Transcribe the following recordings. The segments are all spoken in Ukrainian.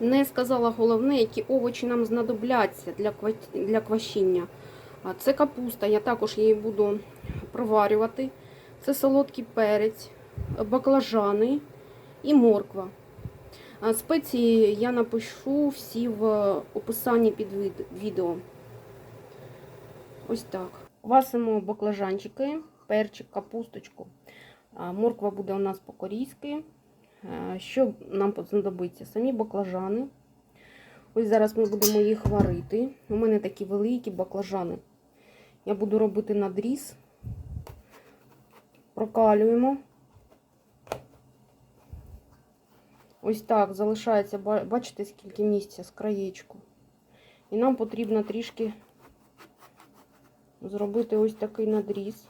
Не сказала головне, які овочі нам знадобляться для, для квашіння. Це капуста, я також її буду проварювати. Це солодкий перець, баклажани і морква. Спеції я напишу всі в описанні під відео. Ось так. Квасимо баклажанчики, перчик, капусточку. Морква буде у нас по-корейськи. Е, Що нам знадобиться? Самі баклажани. Ось зараз ми будемо їх варити. У мене такі великі баклажани. Я буду робити надріз. Прокалюємо. Ось так залишається, бачите, скільки місця з краєчку. І нам потрібно трішки зробити ось такий надріз.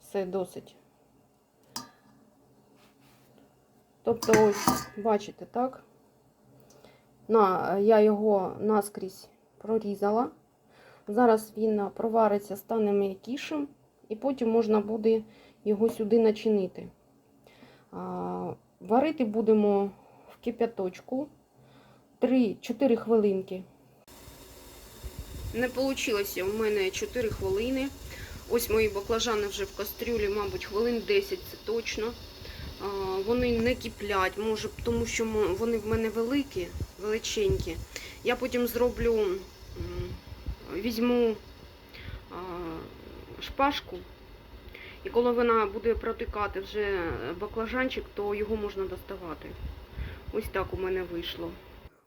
Все досить. Тобто, ось, бачите, так? На, я його наскрізь прорізала. Зараз він провариться, стане м'якішим, і потім можна буде його сюди начинити. А, Варити будемо в кип'яточку 3-4 хвилинки. Не вийшло у мене 4 хвилини. Ось мої баклажани вже в кастрюлі, мабуть, хвилин 10 це точно. Вони не киплять, може, тому що вони в мене великі, величенькі. Я потім зроблю, візьму шпажку, і коли вона буде протикати вже баклажанчик, то його можна доставати. Ось так у мене вийшло.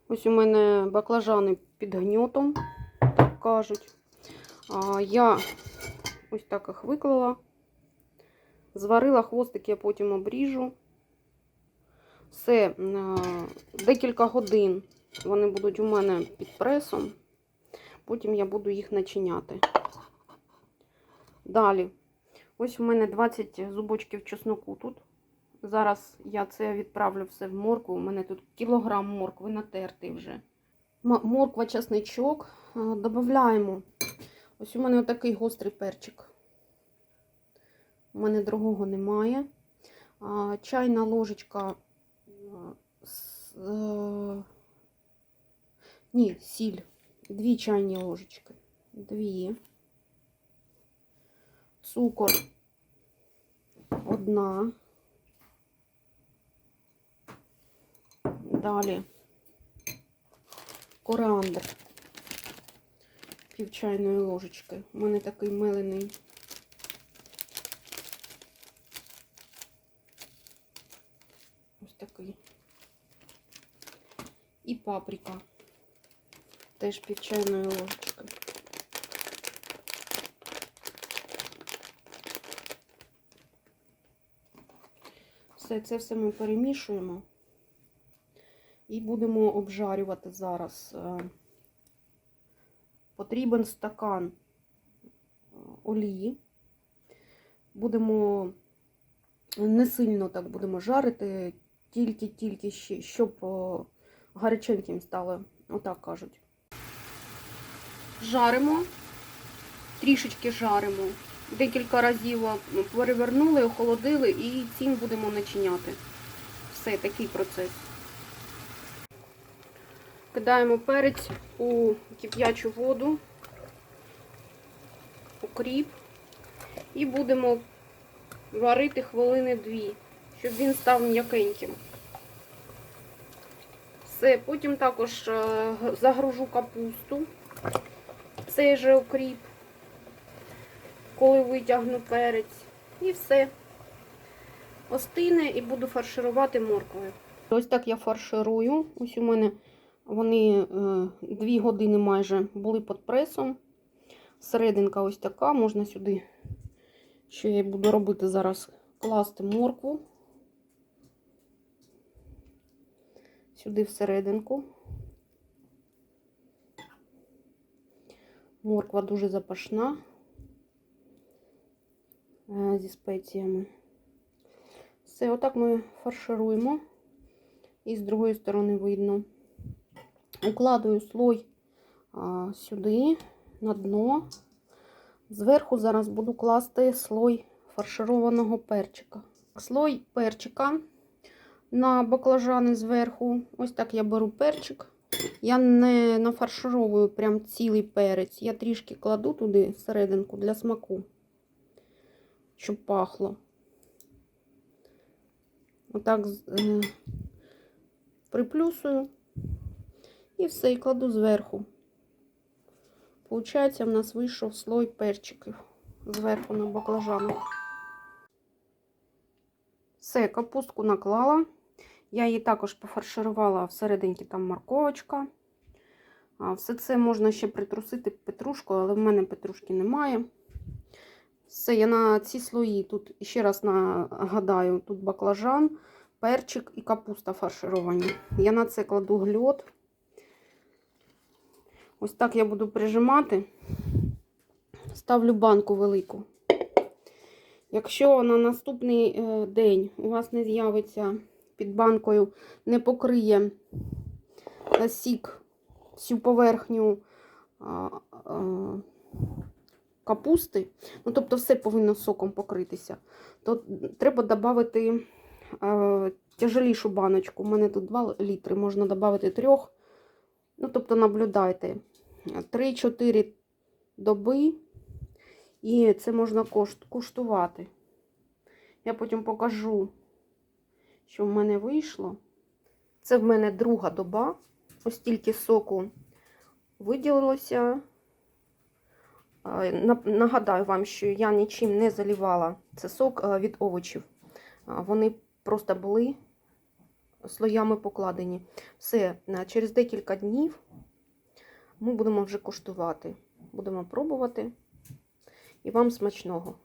Ось у мене баклажани під гньотом, так кажуть. Я ось так їх виклала. Зварила хвостик, я потім обріжу. Все, е, декілька годин вони будуть у мене під пресом. Потім я буду їх начиняти. Далі. Ось у мене 20 зубочків чесноку тут. Зараз я це відправлю все в моркву. У мене тут кілограм моркви натертий вже. Морква, чесничок. Е, Додаємо. Ось у мене отакий гострий перчик. У мене другого немає. Чайна ложечка. е, е, Ні, сіль. Дві чайні ложечки. Дві. Цукор. Одна. Далі. Коріандр. Пів чайної ложечки. У мене такий мелений. Ось такий. І паприка. Теж пів чайної ложечки. Все це все ми перемішуємо і будемо обжарювати зараз. Е, Потрібен стакан е, олії. Будемо не сильно так будемо жарити, тільки-тільки щоб о, гаряченьким стало, отак кажуть. Жаримо, трішечки жаримо. Декілька разів о, перевернули, охолодили і цим будемо начиняти. Все, такий процес. Кидаємо перець у кип'ячу воду, укріп і будемо варити хвилини дві, щоб він став м'якеньким. Все, потім також е, загружу капусту, цей же укріп, коли витягну перець. І все. Остине і буду фарширувати морквою. Ось так я фарширую. Ось у мене вони е, дві години майже були під пресом. Серединка ось така, можна сюди, що я буду робити зараз, класти моркву. Сюди всерединку. Морква дуже запашна е, зі спеціями. Все, отак ми фаршируємо. І з другої сторони видно. Укладую слой сюди, на дно. Зверху зараз буду класти слой фаршированого перчика. Слой перчика на баклажани зверху. Ось так я беру перчик. Я не нафаршировую прям цілий перець. Я трішки кладу туди серединку для смаку, щоб пахло. Отак е, приплюсую і все, і кладу зверху. Получається, в нас вийшов слой перчиків зверху на баклажани. Все, капустку наклала. Я її також пофарширувала всерединки там морковочка. Все це можна ще притрусити петрушкою, але в мене петрушки немає. Все, я на ці слої тут ще раз нагадаю: тут баклажан, перчик і капуста фаршировані. Я на це кладу гльот. Ось так я буду прижимати. Ставлю банку велику. Якщо на наступний е, день у вас не з'явиться під банкою, не покриє е, сік всю поверхню капусти, ну тобто все повинно соком покритися, то треба додати тяжелішу баночку. У мене тут 2 літри, можна додати 3. Ну, тобто наблюдайте 3-4 доби, і це можна куштувати. Я потім покажу, що в мене вийшло. Це в мене друга доба. Ось тільки соку виділилося. Нагадаю вам, що я нічим не залівала. Це сок е, від овочів. Вони просто були слоями покладені. Все, через декілька днів ми будемо вже куштувати. Будемо пробувати. І вам смачного.